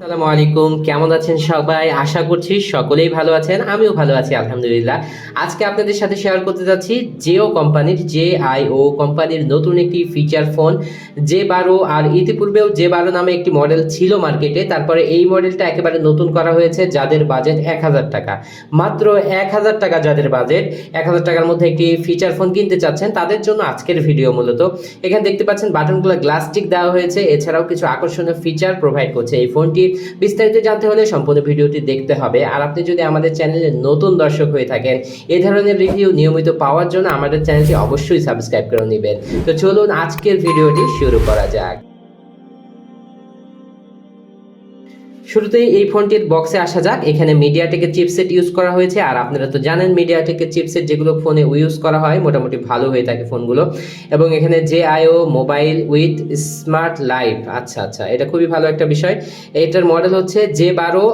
আসসালামু আলাইকুম, কেমন আছেন সবাই? আশা করছি সকলেই ভালো আছেন, আমিও ভালো আছি, আলহামদুলিল্লাহ। আজকে আপনাদের সাথে শেয়ার করতে যাচ্ছি জিও কোম্পানির জে আই ও কোম্পানির নতুন একটি ফিচার ফোন জে বারো আর ইতিপূর্বেও জে বারো নামে একটি মডেল ছিল মার্কেটে তারপরে এই মডেলটা একেবারে নতুন করা হয়েছে যাদের বাজেট এক হাজার টাকা। মাত্র এক হাজার টাকা যাদের বাজেট এক হাজার টাকার মধ্যে একটি ফিচার ফোন কিনতে চাচ্ছেন, তাদের জন্য আজকের ভিডিও মূলত। এখানে দেখতে পাচ্ছেন বাটনগুলো গ্লাস্টিক দেওয়া হয়েছে, এছাড়াও কিছু আকর্ষণীয় ফিচার প্রোভাইড করছে এই ফোনটি বিস্তারিত জানতে হলে সম্পূর্ণ ভিডিওটি দেখতে হবে। আর আপনি যদি আমাদের চ্যানেলে নতুন দর্শক হয়ে থাকেন, এ ধরনের রিভিউ নিয়মিত পাওয়ার জন্য আমাদের চ্যানেলটি অবশ্যই সাবস্ক্রাইব করে নেবেন। তো চলুন আজকের ভিডিওটি শুরু করা যাক। শুরুতেই এই ফোনটির বক্সে আসা যাক। এখানে মিডিয়াটেকের চিপসেট ইউজ করা হয়েছে। আর আপনারা তো জানেন মিডিয়াটেকের চিপসেট যেগুলো ফোনে ইউজ করা হয়, মোটামুটি ভালো হয়ে থাকে ফোনগুলো এবং এখানে J I O mobile with smart life আচ্ছা আচ্ছা এটা খুবই ভালো একটা বিষয়। এটার মডেল হচ্ছে জে বারো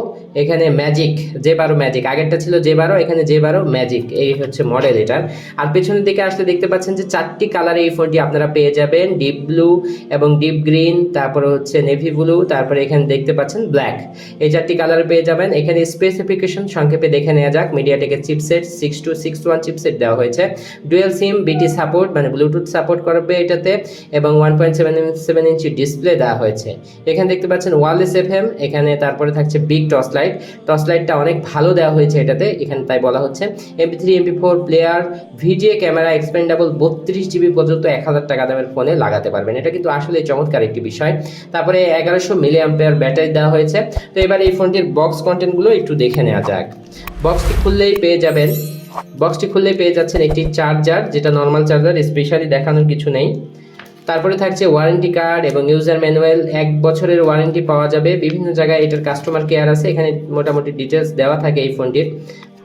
এখানে ম্যাজিক যে বারো ম্যাজিক আগেরটা ছিল যে বারো, এখানে যে বারো ম্যাজিক এই হচ্ছে মডেল এটার। আর পেছনের দিকে আসলে দেখতে পাচ্ছেন যে চারটি কালারে এই ফোনটি আপনারা পেয়ে যাবেন ডিপ ব্লু এবং ডিপ গ্রিন তারপরে হচ্ছে নেভি ব্লু তারপরে এখানে দেখতে পাচ্ছেন ব্ল্যাক এই চারটি কালার পেয়ে যাবেন। এখানে স্পেসিফিকেশন সংক্ষেপে দেখে নেওয়া যাক। মিডিয়াটেকের chipset six two six one chipset দেওয়া হয়েছে। ডুয়েল সিম বিটি সাপোর্ট মানে ব্লুটুথ সাপোর্ট করবে এটাতে এবং one point seven seven inch display দেওয়া হয়েছে। এখানে দেখতে পাচ্ছেন ওয়ারলেস এফএম এখানে তারপরে থাকছে বিগ টর্চ লাইট টর্চ লাইটটা অনেক ভালো দেওয়া হয়েছে এটাতে, এখানে তাই বলা হচ্ছে। MP three MP four player video camera expandable বত্রিশ জিবি পর্যন্ত এক হাজার টাকা দামের ফোনে লাগাতে পারবেন। এটা কিন্তু আসলে চমৎকার একটি বিষয়। তারপরে এগারোশো মিলি অ্যাম্পেয়ার ব্যাটারি দেওয়া হয়েছে। তো এবার এই ফোনটির বক্স কন্টেন্টগুলো একটু দেখে নেওয়া যাক। বক্সটি খুললেই পেয়ে যাবেন। বক্সটি খুললেই পেয়ে যাচ্ছেন একটি চার্জার যেটা নর্মাল চার্জার স্পেশালি দেখানোর কিছু নেই। তারপরে থাকছে ওয়ারেন্টি কার্ড এবং ইউজার ম্যানুয়াল এক বছরের ওয়ারেন্টি পাওয়া যাবে। বিভিন্ন জায়গায় এটার কাস্টমার কেয়ার আছে। এখানে মোটামুটি ডিটেলস দেওয়া থাকে এই ফোনটির।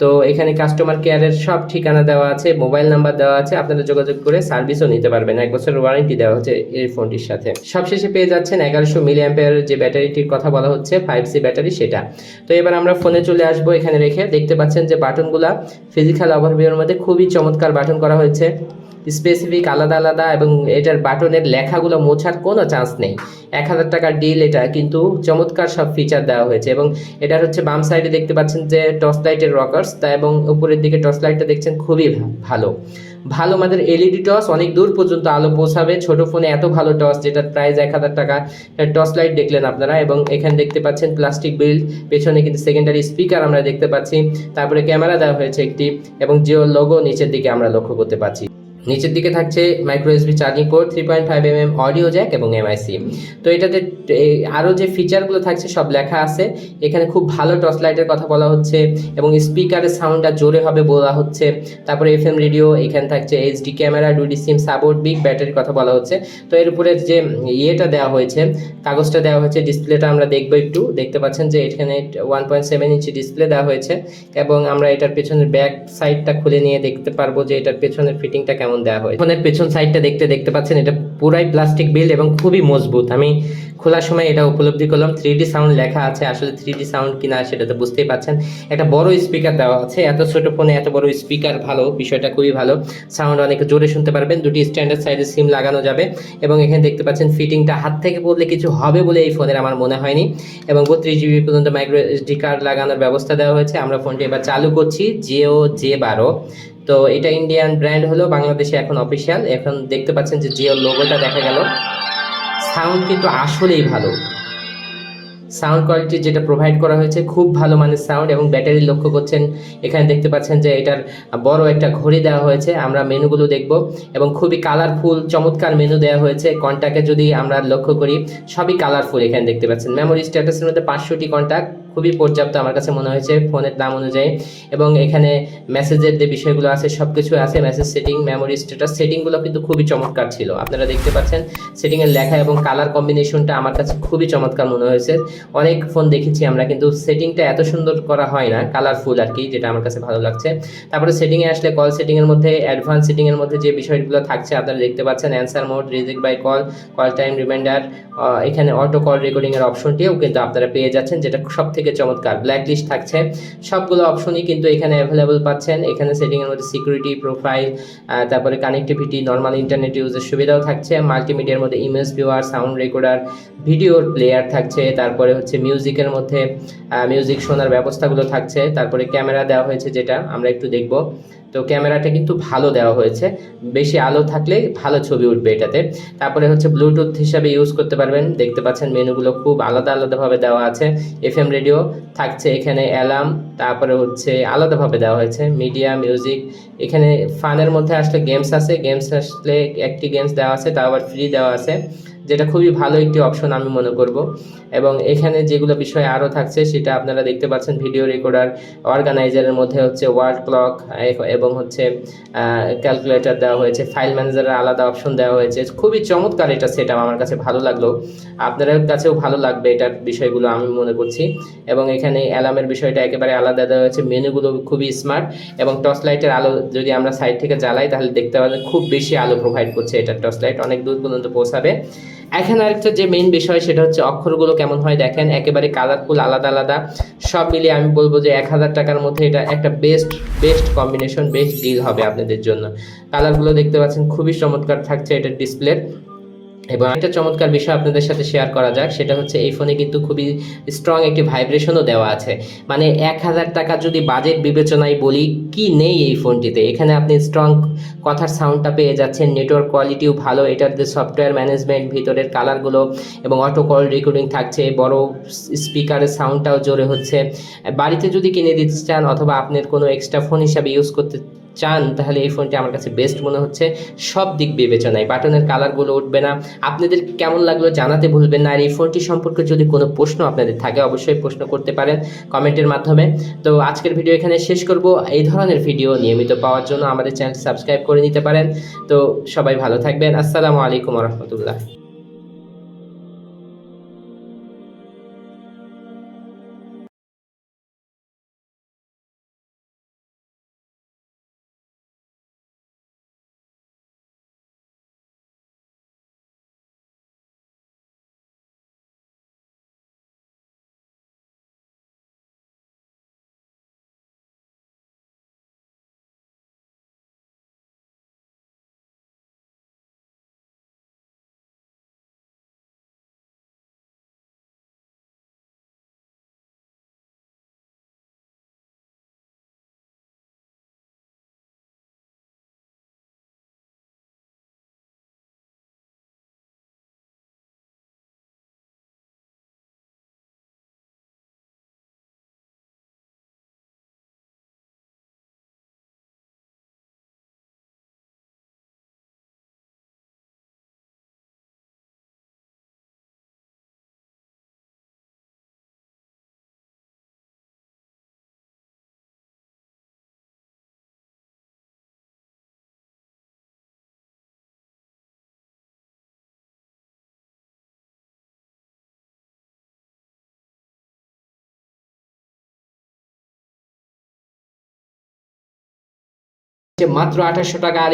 তো এখানে কাস্টমার কেয়ারের সব ঠিকানা দেওয়া আছে মোবাইল নাম্বার দেওয়া আছে। আপনারা যোগাযোগ করে সার্ভিসও নিতে পারবেন। এক বছরের ওয়ারেন্টি দেওয়া হচ্ছে এই ফোনটির সাথে। সবশেষে পেয়ে যাচ্ছেন এগারোশো মিলি অ্যাম্পেয়ারের যে ব্যাটারিটির কথা বলা হচ্ছে ফাইভ সি ব্যাটারি সেটা। তো এবার আমরা ফোনে চলে আসব এখানে রেখে। দেখতে পাচ্ছেন যে বাটনগুলা ফিজিক্যাল ওভারভিউর মধ্যে খুবই চমৎকার বাটন করা হয়েছে। স্পেসিফিক আলাদা আলাদা এবং এটার বাটনের লেখাগুলো মোছার কোনো চান্স নেই। এক হাজার টাকার ডিল এটা, কিন্তু চমৎকার সব ফিচার দেওয়া হয়েছে এবং এটার হচ্ছে বাম সাইডে দেখতে পাচ্ছেন যে টর্চ লাইটের রকার্স তা এবং উপরের দিকে টর্চ লাইটটা দেখছেন খুবই ভালো। ভালো আমাদের এলইডি টর্চ অনেক দূর পর্যন্ত আলো পৌঁছাবে। ছোট ফোনে এত ভালো টর্চ যেটার প্রাইস এক হাজার টাকা টর্চ লাইট দেখলেন আপনারা এবং এখানে দেখতে পাচ্ছেন প্লাস্টিক বিল্ড পেছনে কিন্তু সেকেন্ডারি স্পিকার আমরা দেখতে পাচ্ছি। তারপরে ক্যামেরা দেওয়া হয়েছে একটি এবং জিও লোগো নিচের দিকে আমরা লক্ষ্য করতে পাচ্ছি। নিচের দিকে থাকছে micro SB charging port three point five M M audio jack এবং এমআইসি তো এটাতে আরও যে ফিচারগুলো থাকছে, সব লেখা আছে। এখানে খুব ভালো টর্চ লাইটের কথা বলা হচ্ছে এবং স্পিকারের সাউন্ডটা জোরে হবে বলা হচ্ছে। তারপরে এফ এম রেডিও এখানে থাকছে এইচডি ক্যামেরা ডুডি সিম সাপোর্ট বিগ ব্যাটারির কথা বলা হচ্ছে। তো এর উপরে যে ইয়েটা দেওয়া হয়েছে, কাগজটা দেওয়া হয়েছে ডিসপ্লেটা আমরা দেখব একটু। দেখতে পাচ্ছেন যে এখানে one point seven inch display দেওয়া হয়েছে এবং আমরা এটার পেছনের ব্যাক সাইডটা খুলে নিয়ে দেখতে পারব যে এটার পেছনের ফিটিংটা কেমন দেওয়া হয়। ফোনের পেছন সাইডটা দেখতে দেখতে পাচ্ছেন, এটা পুরাই প্লাস্টিক বিল্ড এবং খুবই মজবুত। আমি খোলার সময় এটা উপলব্ধি করলাম। থ্রি ডি সাউন্ড লেখা আছে, আসলে থ্রি ডি সাউন্ড কিনা সেটা তো বুঝতেই পাচ্ছেন একটা বড় স্পিকার দেওয়া আছে, এত ছোট ফোনে এত বড় স্পিকার ভালো, বিষয়টা খুবই ভালো। সাউন্ড অনেক জোরে শুনতে পারবেন, দুটি স্ট্যান্ডার্ড সাইজের সিম লাগানো যাবে এবং এখানে দেখতে পাচ্ছেন ফিটিংটা হাত থেকে পড়লে কিছু হবে বলে এই ফোনের আমার মনে হয়নি। এবং বত্রিশ জিবি পর্যন্ত মাইক্রো এসডি কার্ড লাগানোর ব্যবস্থা দেওয়া হয়েছে। আমরা ফোনটি এবার চালু করছি জিও জে বারো। তো এটা ইন্ডিয়ান ব্র্যান্ড হলো, বাংলাদেশে এখন অফিসিয়াল এখন দেখতে পাচ্ছেন যে জিওর লোগোটা দেখা গেল। সাউন্ড কিন্তু আসলেই ভালো। সাউন্ড কোয়ালিটি যেটা প্রোভাইড করা হয়েছে, খুব ভালো মানের সাউন্ড এবং ব্যাটারি লক্ষ্য করছেন। এখানে দেখতে পাচ্ছেন যে এটার বড় একটা ঘড়ি দেওয়া হয়েছে, আমরা মেনুগুলো দেখব। এবং খুবই কালারফুল চমৎকার মেনু দেওয়া হয়েছে। কন্ট্যাক্টে যদি আমরা লক্ষ্য করি, সবই কালারফুল এখানে দেখতে পাচ্ছেন। মেমোরি স্ট্যাটাসের মধ্যে পাঁচশোটি কন্ট্যাক্ট খুবই পর্যাপ্ত আমার কাছে মনে হয়েছে ফোনের দাম অনুযায়ী। এবং এখানে মেসেজের যে বিষয়গুলো আছে সব কিছু আছে মেসেজ সেটিং মেমোরি স্ট্যাটাস সেটিংগুলো কিন্তু খুবই চমৎকার ছিল। আপনারা দেখতে পাচ্ছেন সেটিংয়ের লেখা এবং কালার কম্বিনেশনটা আমার কাছে খুবই চমৎকার মনে হয়েছে। অনেক ফোন দেখেছি আমরা, কিন্তু সেটিংটা এত সুন্দর করা হয় না কালারফুল আর কি, যেটা আমার কাছে ভালো লাগছে। তারপরে সেটিংয়ে আসলে কল সেটিংয়ের মধ্যে অ্যাডভান্স সেটিংয়ের মধ্যে যে বিষয়গুলো থাকছে, আপনারা দেখতে পাচ্ছেন answer mode reject by call call time reminder এখানে অটো কল রেকর্ডিংয়ের অপশনটিও কিন্তু আপনারা পেয়ে যাচ্ছেন, যেটা সব থেকে চমৎকার ব্ল্যাক লিস্ট থাকছে। সবগুলো অপশনই কিন্তু এখানে অ্যাভেলেবল পাচ্ছেন। এখানে সেটিং এর মধ্যে সিকিউরিটি প্রোফাইল তারপরে কানেক্টিভিটি নর্মাল ইন্টারনেট ইউজের সুবিধাও থাকছে। মাল্টিমিডিয়ার মধ্যে ইমেজ ভিউয়ার সাউন্ড রেকর্ডার ভিডিওর প্লেয়ার থাকছে। তারপরে হচ্ছে মিউজিকের মধ্যে মিউজিক শোনার ব্যবস্থাগুলো থাকছে। তারপরে ক্যামেরা দেওয়া হয়েছে যেটা, আমরা একটু দেখব। তো ক্যামেরাটা কিন্তু ভালো দেওয়া হয়েছে। বেশি আলো থাকলে ভালো ছবি উঠবে এটাতে। তারপরে হচ্ছে ব্লুটুথ হিসাবে ইউজ করতে পারবেন। দেখতে পাচ্ছেন মেনুগুলো খুব আলাদা আলাদাভাবে দেওয়া আছে। এফ এম রেডিও থাকছে এখানে অ্যালার্ম তারপরে হচ্ছে আলাদাভাবে দেওয়া হয়েছে। মিডিয়া মিউজিক এখানে ফানের মধ্যে আসলে গেমস আছে। গেমস আসলে একটি গেমস দেওয়া আছে তা আবার ফ্রি দেওয়া আছে। যেটা খুবই ভালো একটি অপশন আমি মনে করব। এবং এখানে যেগুলো বিষয় আরও থাকছে, সেটা আপনারা দেখতে পাচ্ছেন ভিডিও রেকর্ডার অর্গানাইজারের মধ্যে হচ্ছে ওয়ার্ড ক্লক এবং হচ্ছে ক্যালকুলেটর দেওয়া হয়েছে ফাইল ম্যানেজারের আলাদা অপশন দেওয়া হয়েছে। খুবই চমৎকার এটা সেট আমার কাছে ভালো লাগল। আপনাদের কাছেও ভালো লাগবে এটার বিষয়গুলো আমি মনে করছি। এবং এখানে অ্যালার্মের বিষয়টা একেবারে আলাদা দেওয়া হয়েছে মেনুগুলো খুবই স্মার্ট এবং টর্চ লাইটের আলো যদি আমরা সাইড থেকে জ্বালাই, তাহলে দেখতে পাবেন খুব বেশি আলো প্রোভাইড করছে এটা টর্চ লাইট অনেক দূর পর্যন্ত পৌঁছাবে। এখানে আরেকটা যে মেইন বিষয়, সেটা হচ্ছে অক্ষরগুলো কেমন হয় দেখেন। একেবারে কালারফুল আলাদা আলাদা। সব মিলিয়ে আমি বলব যে এক হাজার টাকার মধ্যে এটা একটা best best combination best deal হবে আপনাদের জন্য। কালারগুলো দেখতে পাচ্ছেন, খুবই চমৎকার থাকছে এটার ডিসপ্লে এবং একটা চমৎকার বিষয় আপনাদের সাথে শেয়ার করা যাক, সেটা হচ্ছে এই ফোনে কিন্তু খুবই স্ট্রং একটি ভাইব্রেশনও দেওয়া আছে। মানে এক হাজার টাকা যদি বাজেট বিবেচনায় বলি, কি নেই এই ফোনটিতে এখানে আপনি স্ট্রং কথার সাউন্ডটা পেয়ে যাচ্ছেন নেটওয়ার্ক কোয়ালিটিও ভালো, এটার যে সফটওয়্যার ম্যানেজমেন্ট ভিতরের কালারগুলো এবং অটো কল রেকর্ডিং থাকছে, বড় স্পিকারের সাউন্ডটাও জোরে হচ্ছে। বাড়িতে যদি কিনে দিতে চান অথবা আপনার কোনো এক্সট্রা ফোন হিসাবে ইউজ করতে চান, তাহলে এই ফোনটি আমার কাছে বেস্ট মনে হচ্ছে। সব দিক বিবেচনায়। বাটনের কালারগুলো উঠবে না। আপনাদের কেমন লাগল জানাতে ভুলবেন না। আর এই ফোনটি সম্পর্কে যদি কোনো প্রশ্ন আপনাদের থাকে, অবশ্যই প্রশ্ন করতে পারেন কমেন্টের মাধ্যমে। তো আজকের ভিডিও এখানে শেষ করব। এই ধরনের ভিডিও নিয়মিত পাওয়ার জন্য আমাদের চ্যানেল সাবস্ক্রাইব করে নিতে পারেন। তো সবাই ভালো থাকবেন। আসসালামু আলাইকুম রহমতুল্লাহ। মাত্র আঠাশশো টাকা আর